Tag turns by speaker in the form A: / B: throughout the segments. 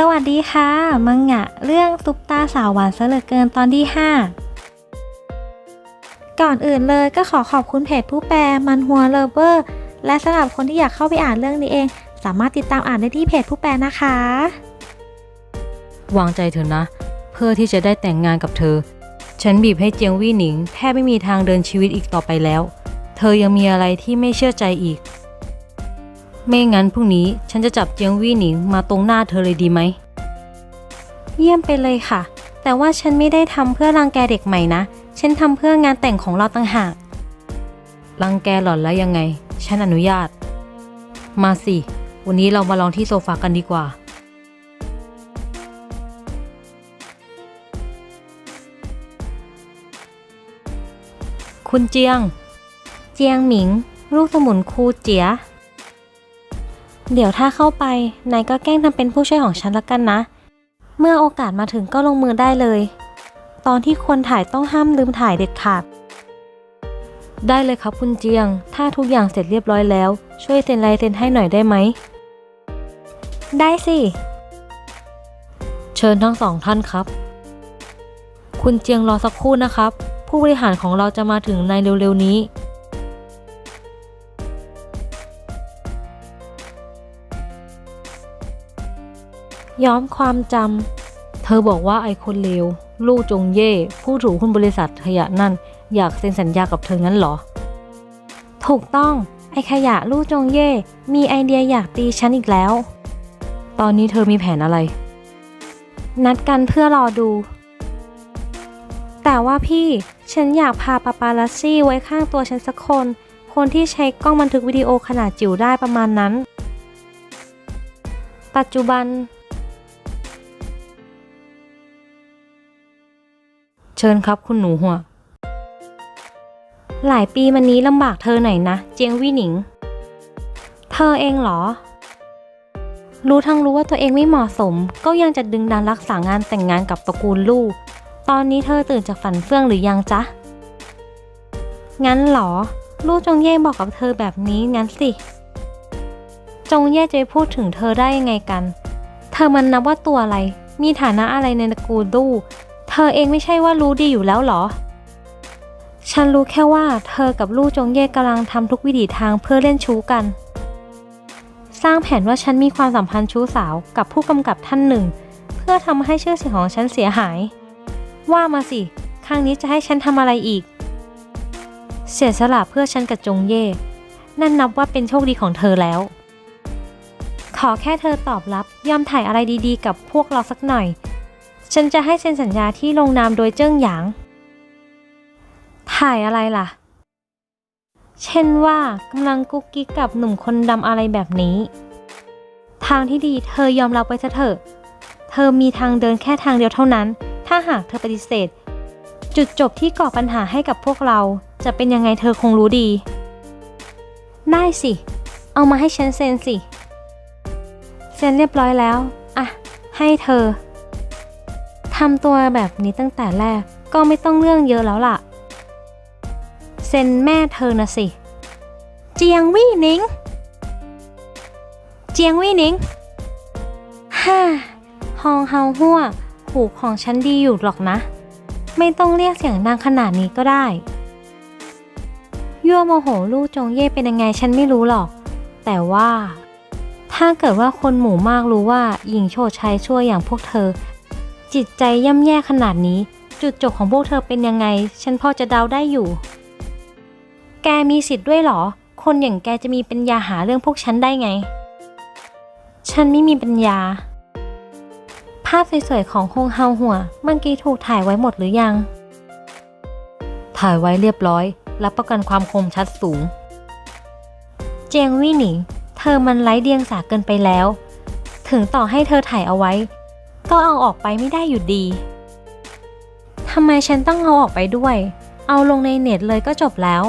A: สวัสดีค่ะ มังงะเรื่องซุปตาสาวหวานเหลือเกินตอนที่ 5 ก่อนอื่นเลยก็ขอขอบคุณเพจผู้แปลมันหัวเลเวอร์ และสำหรับคนที่อยากเข้าไปอ่านเรื่องนี้เอง สามารถติดตามอ่านได้ที่เพจผู้แปลนะคะ
B: วางใจเถอะนะ เพื่อที่จะได้แต่งงานกับเธอ ฉันบีบให้เจียงวี่หนิง แทบไม่มีทางเดินชีวิตอีกต่อไปแล้ว เธอยังมีอะไรที่ไม่เชื่อใจอีก ไม่งั้นพรุ่งนี้ฉันจะจับเจียงวี่หนิงมาตรงหน้าเธอเลยดีไหม
A: เยี่ยมไปเลยค่ะ แต่ว่าฉันไม่ได้ทำเพื่อรังแกเด็กใหม่นะ ฉันทำเพื่องานแต่งของเราต่างหาก
B: รังแกหล่อนแล้วยังไง ฉันอนุญาต มาสิ วันนี้เรามาลองที่โซฟากันดีกว่าคุณเจียง
A: เจียงหมิง ลูกสมุนครูเจีย เดี๋ยวถ้าเข้าไป นายก็แกล้งทำเป็นผู้ช่วยของฉันละกันนะ เมื่อโอกาสมาถึงก็ลงมือได้เลย ตอนที่คนถ่ายต้องห้ามลืมถ่ายเด็ดขาด
B: ได้เลยครับคุณเจียง ถ้าทุกอย่างเสร็จเรียบร้อยแล้ว ช่วยเซ็นลายเซ็นให้หน่อยได้ไหม
A: ได้สิ
B: เชิญทั้งสองท่านครับ คุณเจียงรอสักครู่นะครับ ผู้บริหารของเราจะมาถึงในเร็วๆนี้
A: ย้อมความจำ
B: เธอบอกว่าไอคนเลว ลู่จงเย่ ผู้ถือหุ้นบริษัทขยะนั่น อยากเซ็นสัญญากับเธองั้นเหรอ
A: ถูกต้อง ไอขยะลู่จงเย่ มีไอเดียอยากตีฉันอีกแล้ว
B: ตอนนี้เธอมีแผนอะไร
A: นัดกันเพื่อรอดู แต่ว่าพี่ ฉันอยากพาปาปาลัสซี่ไว้ข้างตัวฉันสักคน คนที่ใช้กล้องบันทึกวิดีโอขนาดจิ๋วได้ประมาณนั้น ปัจจุบัน
B: เชิญครับคุณหนูหัว
A: หลายปีมานี้ลำบากเธอหน่อยนะ เจียงวี่หนิง เธอเองเหรอ รู้ทั้งรู้ว่าตัวเองไม่เหมาะสม ก็ยังจะดึงดันรักษางานแต่งงานกับตระกูลลู่ ตอนนี้เธอตื่นจากฝันเฟื่องหรือยังจ๊ะ งั้นเหรอ ลู่จงเย่บอกกับเธอแบบนี้งั้นสิ จงเย่จะไปพูดถึงเธอได้ยังไงกัน เธอมันนับว่าตัวอะไร มีฐานะอะไรในตระกูลลู่ เธอเองไม่ใช่ว่ารู้ดีอยู่แล้วหรอ ฉันรู้แค่ว่าเธอกับลู่จงเย่กำลังทำทุกวิถีทางเพื่อเล่นชู้กัน สร้างแผนว่าฉันมีความสัมพันธ์ชู้สาวกับผู้กำกับท่านหนึ่ง เพื่อทำให้ชื่อเสียงของฉันเสียหาย ว่ามาสิ ครั้งนี้จะให้ฉันทำอะไรอีก เสียสละเพื่อฉันกับจงเย่ นั่นนับว่าเป็นโชคดีของเธอแล้วขอแค่เธอตอบรับยอมถ่ายอะไรดีๆ กับพวกเราสักหน่อย ฉันจะให้เซ็นสัญญาที่ลงนามโดยเจิ้งหยาง ถ่ายอะไรล่ะ เช่นว่ากำลังกุ๊กกิ๊กกับหนุ่มคนดำอะไรแบบนี้ ทางที่ดีเธอยอมรับไปซะเถอะ เธอมีทางเดินแค่ทางเดียวเท่านั้น ถ้าหากเธอปฏิเสธ จุดจบที่ก่อปัญหาให้กับพวกเรา จะเป็นยังไงเธอคงรู้ดี ได้สิ เอามาให้ฉันเซ็นสิ เซ็นเรียบร้อยแล้ว อะ ให้เธอ ทำตัวแบบนี้ตั้งแต่แรกก็ไม่ต้องเรื่องเยอะแล้วล่ะ เซ็นแม่เธอนะสิ เจียงวี่หนิง เจียงวี่หนิง ฮ่า ฮองเฮาหัวหูของฉันดีอยู่หรอกนะ ไม่ต้องเรียกเสียงดังขนาดนี้ก็ได้ยั่วโมโหลู่จงเย่เป็นยังไงฉันไม่รู้หรอก แต่ว่า ถ้าเกิดว่าคนหมู่มากรู้ว่าหญิงโฉดชายชั่วอย่างพวกเธอ จิตใจย่ำแย่ขนาดนี้ จุดจบของพวกเธอเป็นยังไง ฉันพอจะเดาได้อยู่ แกมีสิทธิ์ด้วยเหรอ คนอย่างแกจะมีปัญญาหาเรื่องพวกฉันได้ไง ฉันไม่มีปัญญา ภาพสวยๆของฮงเฮาหัวเมื่อกี้ถูกถ่ายไว้หมดหรือยัง
B: ถ่ายไว้เรียบร้อย รับประกันความคมชัดสูง
A: เจียงวี่หนิงเธอมันไร้เดียงสาเกินไปแล้ว ถึงต่อให้เธอถ่ายเอาไว้ ก็เอาออกไปไม่ได้อยู่ดีทำไมฉันต้องเอาออกไปด้วย เอาลงในเน็ตเลยก็จบแล้ว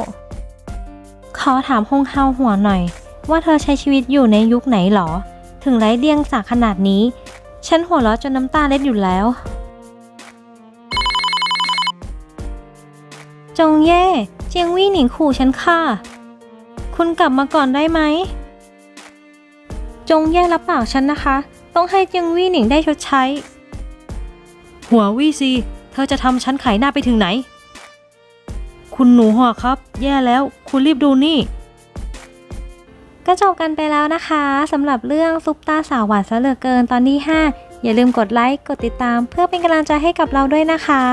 A: ขอถามฮงเฮาหัวหน่อย ว่าเธอใช้ชีวิตอยู่ในยุคไหนหรอ ถึงไร้เดียงสาขนาดนี้ ฉันหัวเราะจนน้ำตาเล็ดอยู่แล้ว จงเย่เจียงวี่หนิงขู่ฉันค่ะ คุณกลับมาก่อนได้ไหม จงแย่รับปากฉันนะคะ ตต้องให้เจียงวี่หนิงได้ชดใช้
B: หัววี่ซี เธอจะทำฉันขายหน้าไปถึงไหน คุณหนูหัวครับ แย่แล้ว คุณรีบดูนี่
A: ก็จบกันไปแล้วนะคะสำหรับเรื่องซุปตาสาวหวานซะเหลือเกินตอนที่ 5 อย่าลืมกดไลค์ กดติดตามเพื่อเป็นกำลังใจให้กับเราด้วยนะคะ